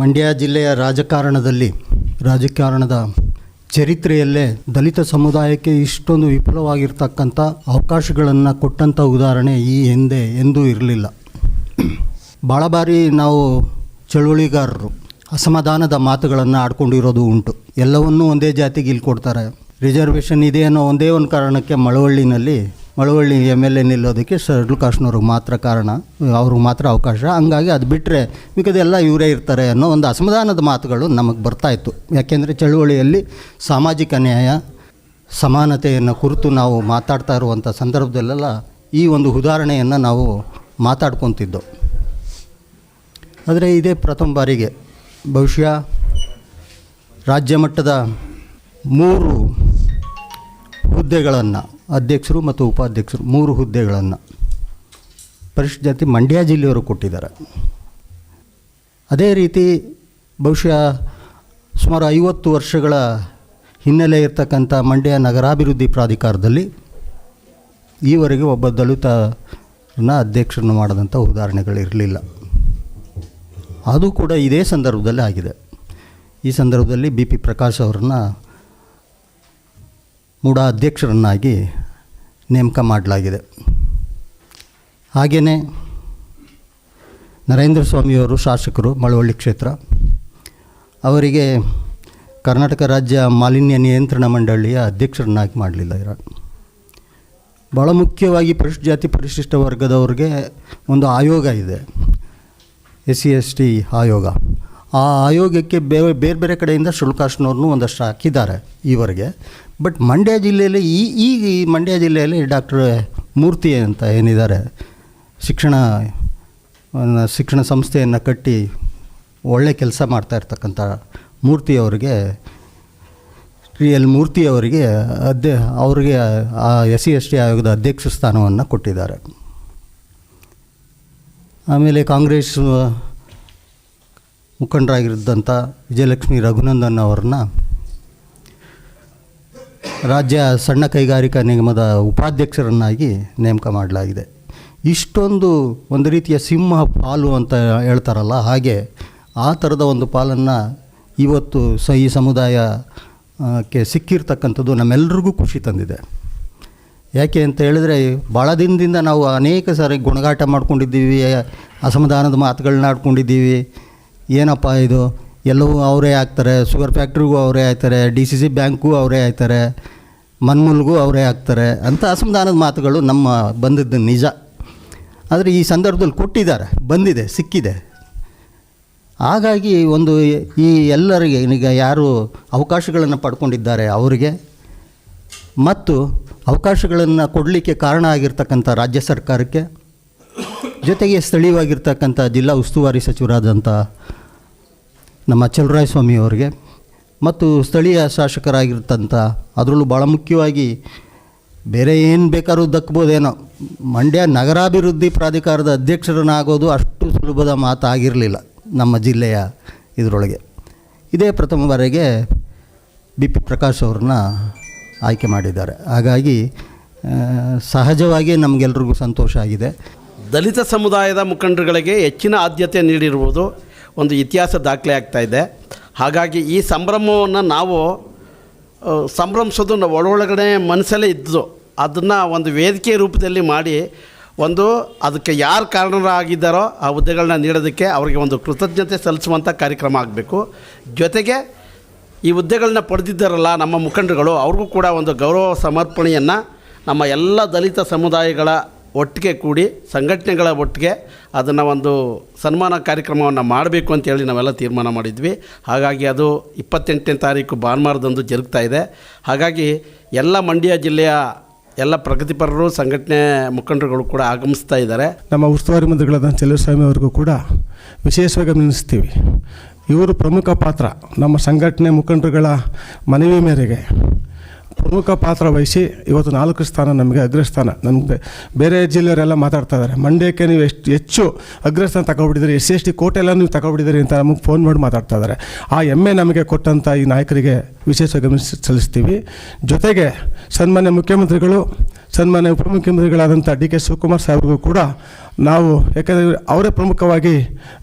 ಮಂಡ್ಯ ಜಿಲ್ಲೆಯ ರಾಜಕಾರಣದಲ್ಲಿ ರಾಜಕಾರಣದ ಚರಿತ್ರೆಯಲ್ಲೇ ದಲಿತ ಸಮುದಾಯಕ್ಕೆ ಇಷ್ಟೊಂದು ವಿಫಲವಾಗಿರ್ತಕ್ಕಂಥ ಅವಕಾಶಗಳನ್ನು ಕೊಟ್ಟಂಥ ಉದಾಹರಣೆ ಈ ಹಿಂದೆ ಎಂದೂ ಇರಲಿಲ್ಲ. ಭಾಳ ಬಾರಿ ನಾವು ಚಳುವಳಿಗಾರರು ಅಸಮಾಧಾನದ ಮಾತುಗಳನ್ನು ಆಡ್ಕೊಂಡಿರೋದು ಉಂಟು. ಎಲ್ಲವನ್ನೂ ಒಂದೇ ಜಾತಿಗೆ ಇಲ್ಲಿ ಕೊಡ್ತಾರೆ. ರಿಸರ್ವೇಷನ್ ಇದೆ ಅನ್ನೋ ಒಂದೇ ಒಂದು ಕಾರಣಕ್ಕೆ ಮಳವಳ್ಳಿನಲ್ಲಿ ಮಳವಳ್ಳಿ ಎಂ ಎಲ್ ಎ ನಿಲ್ಲೋದಕ್ಕೆ ಶೆಡ್ಯೂಲ್ ಕಾಶ್ನವ್ರಿಗೆ ಮಾತ್ರ ಕಾರಣ. ಅವ್ರಿಗೆ ಮಾತ್ರ ಅವಕಾಶ. ಹಂಗಾಗಿ ಅದು ಬಿಟ್ಟರೆ ಮಿಕ್ಕದೆಲ್ಲ ಇವರೇ ಇರ್ತಾರೆ ಅನ್ನೋ ಒಂದು ಅಸಮಾಧಾನದ ಮಾತುಗಳು ನಮಗೆ ಬರ್ತಾಯಿತ್ತು ಯಾಕೆಂದರೆ ಚಳುವಳಿಯಲ್ಲಿ ಸಾಮಾಜಿಕ ನ್ಯಾಯ, ಸಮಾನತೆಯನ್ನು ಕುರಿತು ನಾವು ಮಾತಾಡ್ತಾ ಇರುವಂಥ ಸಂದರ್ಭದಲ್ಲೆಲ್ಲ ಈ ಒಂದು ಉದಾಹರಣೆಯನ್ನು ನಾವು ಮಾತಾಡ್ಕೊತಿದ್ದೋ. ಆದರೆ ಇದೇ ಪ್ರಥಮ ಬಾರಿಗೆ ಬಹುಶಃ ರಾಜ್ಯ ಮಟ್ಟದ ಮೂರು ಹುದ್ದೆಗಳನ್ನು ಅಧ್ಯಕ್ಷರು ಮತ್ತು ಉಪಾಧ್ಯಕ್ಷರು ಮೂರು ಹುದ್ದೆಗಳನ್ನು. ಪರಿಶಿಷ್ಟ ಜಾತಿ ಮಂಡ್ಯ ಜಿಲ್ಲೆಯವರು ಕೊಟ್ಟಿದ್ದಾರೆ. ಅದೇ ರೀತಿ ಬಹುಶಃ ಸುಮಾರು ಐವತ್ತು ವರ್ಷಗಳ ಹಿನ್ನೆಲೆ ಇರತಕ್ಕಂಥ ಮಂಡ್ಯ ನಗರಾಭಿವೃದ್ಧಿ ಪ್ರಾಧಿಕಾರದಲ್ಲಿ ಈವರೆಗೆ ಒಬ್ಬ ದಲಿತನ ಅಧ್ಯಕ್ಷರನ್ನು ಮಾಡಿದಂಥ ಉದಾಹರಣೆಗಳಿರಲಿಲ್ಲ ಅದು ಕೂಡ ಇದೇ ಸಂದರ್ಭದಲ್ಲಿ ಆಗಿದೆ. ಈ ಸಂದರ್ಭದಲ್ಲಿ ಬಿ ಪಿ ಪ್ರಕಾಶ್ ಅವರನ್ನ ಮೂಡ ಅಧ್ಯಕ್ಷರನ್ನಾಗಿ ನೇಮಕ ಮಾಡಲಾಗಿದೆ. ಹಾಗೆಯೇ ನರೇಂದ್ರ ಸ್ವಾಮಿಯವರು ಶಾಸಕರು ಮಳವಳ್ಳಿ ಕ್ಷೇತ್ರ, ಅವರಿಗೆ ಕರ್ನಾಟಕ ರಾಜ್ಯ ಮಾಲಿನ್ಯ ನಿಯಂತ್ರಣ ಮಂಡಳಿಯ ಅಧ್ಯಕ್ಷರನ್ನಾಗಿ ಮಾಡಲಿಲ್ಲ ಇರ ಭಾಳ ಮುಖ್ಯವಾಗಿ ಪರಿಶಿಷ್ಟ ಜಾತಿ ಪರಿಶಿಷ್ಟ ವರ್ಗದವ್ರಿಗೆ ಒಂದು ಆಯೋಗ ಇದೆ, ಎಸ್ ಸಿ ಎಸ್ ಟಿ ಆಯೋಗ. ಆ ಆಯೋಗಕ್ಕೆ ಬೇರೆ ಬೇರೆ ಬೇರೆ ಕಡೆಯಿಂದ ಶುಲ್ಕಾಶ್ನವ್ರನ್ನೂ ಒಂದಷ್ಟು ಹಾಕಿದ್ದಾರೆ ಈವರೆಗೆ. ಬಟ್ ಮಂಡ್ಯ ಜಿಲ್ಲೆಯಲ್ಲಿ ಈ ಈ ಮಂಡ್ಯ ಜಿಲ್ಲೆಯಲ್ಲಿ ಡಾಕ್ಟರ್ ಮೂರ್ತಿ ಅಂತ ಏನಿದ್ದಾರೆ, ಶಿಕ್ಷಣ ಶಿಕ್ಷಣ ಸಂಸ್ಥೆಯನ್ನು ಕಟ್ಟಿ ಒಳ್ಳೆ ಕೆಲಸ ಮಾಡ್ತಾ ಇರ್ತಕ್ಕಂಥ ಮೂರ್ತಿಯವರಿಗೆ ಶ್ರೀ ಎಲ್ ಮೂರ್ತಿಯವರಿಗೆ ಅಧ್ಯ, ಅವರಿಗೆ ಆ ಎಸ್ ಸಿ ಎಸ್ ಟಿ ಆಯೋಗದ ಅಧ್ಯಕ್ಷ ಸ್ಥಾನವನ್ನು ಕೊಟ್ಟಿದ್ದಾರೆ. ಆಮೇಲೆ ಕಾಂಗ್ರೆಸ್ ಮುಖಂಡರಾಗಿದ್ದಂಥ ವಿಜಯಲಕ್ಷ್ಮಿ ರಘುನಂದನ್ ಅವರನ್ನ ರಾಜ್ಯ ಸಣ್ಣ ಕೈಗಾರಿಕಾ ನಿಗಮದ ಉಪಾಧ್ಯಕ್ಷರನ್ನಾಗಿ ನೇಮಕ ಮಾಡಲಾಗಿದೆ. ಇಷ್ಟೊಂದು ಒಂದು ರೀತಿಯ ಸಿಂಹ ಪಾಲು ಅಂತ ಹೇಳ್ತಾರಲ್ಲ, ಹಾಗೆ ಆ ಥರದ ಒಂದು ಪಾಲನ್ನು ಇವತ್ತು ಸ ಈ ಸಮುದಾಯಕ್ಕೆ ಸಿಕ್ಕಿರ್ತಕ್ಕಂಥದ್ದು ನಮ್ಮೆಲ್ರಿಗೂ ಖುಷಿ ತಂದಿದೆ. ಯಾಕೆ ಅಂತ ಹೇಳಿದ್ರೆ ಭಾಳ ದಿನದಿಂದ ನಾವು ಅನೇಕ ಸಾರಿ ಗುಣಗಾಟ ಮಾಡ್ಕೊಂಡಿದ್ದೀವಿ, ಅಸಮಾಧಾನದ ಮಾತುಗಳನ್ನ ಆಡ್ಕೊಂಡಿದ್ದೀವಿ ಏನಪ್ಪ ಇದು? ಎಲ್ಲವೂ ಅವರೇ ಆಗ್ತಾರೆ. ಶುಗರ್ ಫ್ಯಾಕ್ಟ್ರಿಗೂ ಅವರೇ ಆಗ್ತಾರೆ. ಡಿ ಸಿ ಸಿ ಬ್ಯಾಂಕ್ಗೂ ಅವರೇ ಆಗ್ತಾರೆ. ಮನ್ಮೂಲ್ಗೂ ಅವರೇ ಆಗ್ತಾರೆ. ಅಂತ ಅಸಮಾಧಾನದ ಮಾತುಗಳು ನಮ್ಮ ಬಂದಿದ್ದು ನಿಜ. ಆದರೆ ಈ ಸಂದರ್ಭದಲ್ಲಿ ಕೊಟ್ಟಿದ್ದಾರೆ. ಬಂದಿದೆ, ಸಿಕ್ಕಿದೆ. ಹಾಗಾಗಿ ಒಂದು ಈ ಎಲ್ಲರಿಗೆ ಈಗ ಯಾರು ಅವಕಾಶಗಳನ್ನು ಪಡ್ಕೊಂಡಿದ್ದಾರೆ ಅವರಿಗೆ, ಮತ್ತು ಅವಕಾಶಗಳನ್ನು ಕೊಡಲಿಕ್ಕೆ ಕಾರಣ ಆಗಿರ್ತಕ್ಕಂಥ ರಾಜ್ಯ ಸರ್ಕಾರಕ್ಕೆ, ಜೊತೆಗೆ ಸ್ಥಳೀಯವಾಗಿರ್ತಕ್ಕಂಥ ಜಿಲ್ಲಾ ಉಸ್ತುವಾರಿ ಸಚಿವರಾದಂಥ ನಮ್ಮ ಚಲರಾಯ ಸ್ವಾಮಿ ಅವರಿಗೆ ಮತ್ತು ಸ್ಥಳೀಯ ಶಾಸಕರಾಗಿರ್ತಂಥ ಅದರಲ್ಲೂ ಭಾಳ ಮುಖ್ಯವಾಗಿ ಬೇರೆ ಏನು ಬೇಕಾದ್ರೂ ದಕ್ಬೋದೇನೋ. ಮಂಡ್ಯ ನಗರಾಭಿವೃದ್ಧಿ ಪ್ರಾಧಿಕಾರದ ಅಧ್ಯಕ್ಷರನ್ನಾಗೋದು ಅಷ್ಟು ಸುಲಭದ ಮಾತಾಗಿರಲಿಲ್ಲ ನಮ್ಮ ಜಿಲ್ಲೆಯ ಇದರೊಳಗೆ. ಇದೇ ಪ್ರಥಮ ಬಾರಿಗೆ ಬಿ ಪಿ ಪ್ರಕಾಶ್ ಅವ್ರನ್ನ ಆಯ್ಕೆ ಮಾಡಿದ್ದಾರೆ. ಹಾಗಾಗಿ ಸಹಜವಾಗಿ ನಮಗೆಲ್ರಿಗೂ ಸಂತೋಷ ಆಗಿದೆ. ದಲಿತ ಸಮುದಾಯದ ಮುಖಂಡರುಗಳಿಗೆ ಹೆಚ್ಚಿನ ಆದ್ಯತೆ ನೀಡಿರುವುದು ಒಂದು ಇತಿಹಾಸ ದಾಖಲೆ ಆಗ್ತಾ ಇದೆ. ಹಾಗಾಗಿ ಈ ಸಂಭ್ರಮವನ್ನು ನಾವು ಸಂಭ್ರಮಿಸೋದು ನಾವು ಒಳೊಳಗಡೆ ಮನಸ್ಸಲ್ಲೇ ಇದ್ದು ಅದನ್ನು ಒಂದು ವೇದಿಕೆ ರೂಪದಲ್ಲಿ ಮಾಡಿ ಒಂದು ಅದಕ್ಕೆ ಯಾರು ಕಾರಣರಾಗಿದ್ದಾರೋ ಆ ಹುದ್ದೆಗಳನ್ನ ನೀಡೋದಕ್ಕೆ ಅವರಿಗೆ ಒಂದು ಕೃತಜ್ಞತೆ ಸಲ್ಲಿಸುವಂಥ ಕಾರ್ಯಕ್ರಮ ಆಗಬೇಕು. ಜೊತೆಗೆ ಈ ಹುದ್ದೆಗಳನ್ನ ಪಡೆದಿದ್ದಾರಲ್ಲ ನಮ್ಮ ಮುಖಂಡರುಗಳು, ಅವ್ರಿಗೂ ಕೂಡ ಒಂದು ಗೌರವ ಸಮರ್ಪಣೆಯನ್ನು ನಮ್ಮ ಎಲ್ಲ ದಲಿತ ಸಮುದಾಯಗಳ ಒಟ್ಟಿಗೆ ಕೂಡಿ, ಸಂಘಟನೆಗಳ ಒಟ್ಟಿಗೆ ಅದನ್ನು ಒಂದು ಸನ್ಮಾನ ಕಾರ್ಯಕ್ರಮವನ್ನು ಮಾಡಬೇಕು ಅಂತೇಳಿ ನಾವೆಲ್ಲ ತೀರ್ಮಾನ ಮಾಡಿದ್ವಿ. ಹಾಗಾಗಿ ಅದು ಇಪ್ಪತ್ತೆಂಟನೇ ತಾರೀಕು ಭಾನುವಾರದಂದು ಜರುಗ್ತಾ ಇದೆ. ಹಾಗಾಗಿ ಎಲ್ಲ ಮಂಡ್ಯ ಜಿಲ್ಲೆಯ ಎಲ್ಲ ಪ್ರಗತಿಪರರು, ಸಂಘಟನೆ ಮುಖಂಡರುಗಳು ಕೂಡ ಆಗಮಿಸ್ತಾ ಇದ್ದಾರೆ. ನಮ್ಮ ಉಸ್ತುವಾರಿ ಮಂತ್ರಿಗಳಾದ ಚಲುಸ್ವಾಮಿ ಅವ್ರಿಗೂ ಕೂಡ ವಿಶೇಷವಾಗಿ ಗಮನಿಸ್ತೀವಿ ಇವರು ಪ್ರಮುಖ ಪಾತ್ರ ನಮ್ಮ ಸಂಘಟನೆ ಮುಖಂಡರುಗಳ ಮನವಿ ಮೇರೆಗೆ ಪ್ರಮುಖ ಪಾತ್ರ ವಹಿಸಿ ಇವತ್ತು ನಾಲ್ಕು ಸ್ಥಾನ ನಮಗೆ ಅಗ್ರಸ್ಥಾನ. ನಮಗೆ ಬೇರೆ ಜಿಲ್ಲೆಯವರೆಲ್ಲ ಮಾತಾಡ್ತಾ ಇದ್ದಾರೆ. ಮಂಡ್ಯಕ್ಕೆ ನೀವು ಎಷ್ಟು, ಹೆಚ್ಚು ಅಗ್ರಸ್ಥಾನ ತಗೊಬಿಟ್ಟಿದ್ರಿ ಎಸ್ ಎಸ್ ಟಿ ಕೋಟೆಲ್ಲ ನೀವು ತಗೊಬಿಟ್ಟಿದ್ದೀರಿ ಅಂತ ನಮಗೆ ಫೋನ್ ಮಾಡಿ ಮಾತಾಡ್ತಾ ಇದ್ದಾರೆ. ಆ ಹೆಮ್ಮೆ ನಮಗೆ ಕೊಟ್ಟಂಥ ಈ ನಾಯಕರಿಗೆ ವಿಶೇಷ ಗಮನ ಸಲ್ಲಿಸ್ತೀವಿ. ಜೊತೆಗೆ ಸನ್ಮಾನ್ಯ ಮುಖ್ಯಮಂತ್ರಿಗಳು, ಸನ್ಮಾನ್ಯ ಉಪಮುಖ್ಯಮಂತ್ರಿಗಳಾದಂಥ ಡಿ ಕೆ ಶಿವಕುಮಾರ್ ಸಾಹೇಬ್ರಿಗೂ ಕೂಡ ನಾವು, ಯಾಕಂದರೆ ಅವರೇ ಪ್ರಮುಖವಾಗಿ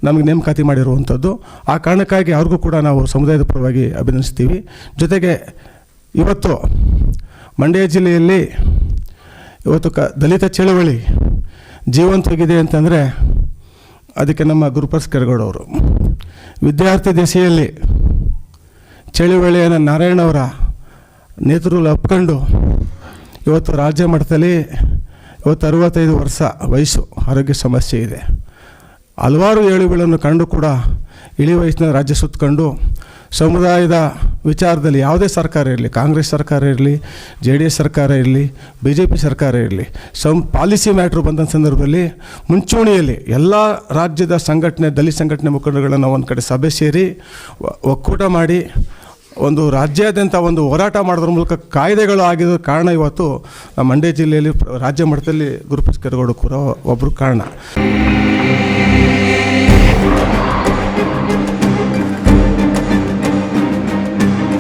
ನಮಗೆ ನೇಮಕಾತಿ ಮಾಡಿರುವಂಥದ್ದು. ಆ ಕಾರಣಕ್ಕಾಗಿ ಅವ್ರಿಗೂ ಕೂಡ ನಾವು ಸಮುದಾಯದ ಪರವಾಗಿ ಅಭಿನಂದಿಸ್ತೀವಿ. ಜೊತೆಗೆ ಇವತ್ತು ಮಂಡ್ಯ ಜಿಲ್ಲೆಯಲ್ಲಿ ಇವತ್ತು ಕ ದಲಿತ ಚಳವಳಿ ಜೀವಂತವಾಗಿದೆ ಅಂತಂದರೆ ಅದಕ್ಕೆ ನಮ್ಮ ಗುರುಪ್ರಸ್ ಕೆರಗೌಡವರು ವಿದ್ಯಾರ್ಥಿ ದೆಸೆಯಲ್ಲಿ ಚಳುವಳಿಯನ್ನು ನಾರಾಯಣವರ ನೇತೃತ್ವ ಒಪ್ಕೊಂಡು ಇವತ್ತು ರಾಜ್ಯ ಮಟ್ಟದಲ್ಲಿ ಇವತ್ತು ಅರವತ್ತೈದು ವರ್ಷ ವಯಸ್ಸು ಆರೋಗ್ಯ ಸಮಸ್ಯೆ ಇದೆ. ಹಲವಾರು ಏಳುಗಳನ್ನು ಕಂಡು ಕೂಡ ಇಳಿ ವಯಸ್ಸಿನ ರಾಜ್ಯ ಸುತ್ತಕೊಂಡು ಸಮುದಾಯದ ವಿಚಾರದಲ್ಲಿ ಯಾವುದೇ ಸರ್ಕಾರ ಇರಲಿ, ಕಾಂಗ್ರೆಸ್ ಸರ್ಕಾರ ಇರಲಿ, ಜೆ ಡಿ ಎಸ್ ಸರ್ಕಾರ ಇರಲಿ, ಬಿ ಜೆ ಪಿ ಸರ್ಕಾರ ಇರಲಿ ಸಮ್ ಪಾಲಿಸಿ ಮ್ಯಾಟ್ರು ಬಂದ ಸಂದರ್ಭದಲ್ಲಿ ಮುಂಚೂಣಿಯಲ್ಲಿ ಎಲ್ಲ ರಾಜ್ಯದ ಸಂಘಟನೆ, ದಲಿತ ಸಂಘಟನೆ ಮುಖಂಡಗಳನ್ನು ಒಂದು ಕಡೆ ಸಭೆ ಸೇರಿ ಒಕ್ಕೂಟ ಮಾಡಿ ಒಂದು ರಾಜ್ಯಾದ್ಯಂತ ಒಂದು ಹೋರಾಟ ಮಾಡೋದ್ರ ಮೂಲಕ ಕಾಯ್ದೆಗಳು ಆಗಿರೋ ಕಾರಣ ಇವತ್ತು ನಮ್ಮ ಮಂಡ್ಯ ಜಿಲ್ಲೆಯಲ್ಲಿ ರಾಜ್ಯ ಮಟ್ಟದಲ್ಲಿ ಗುರುಪ್ರಸ್ ಕೆರಗೌಡ ಕೂಡ ಒಬ್ಬರು ಕಾರಣ.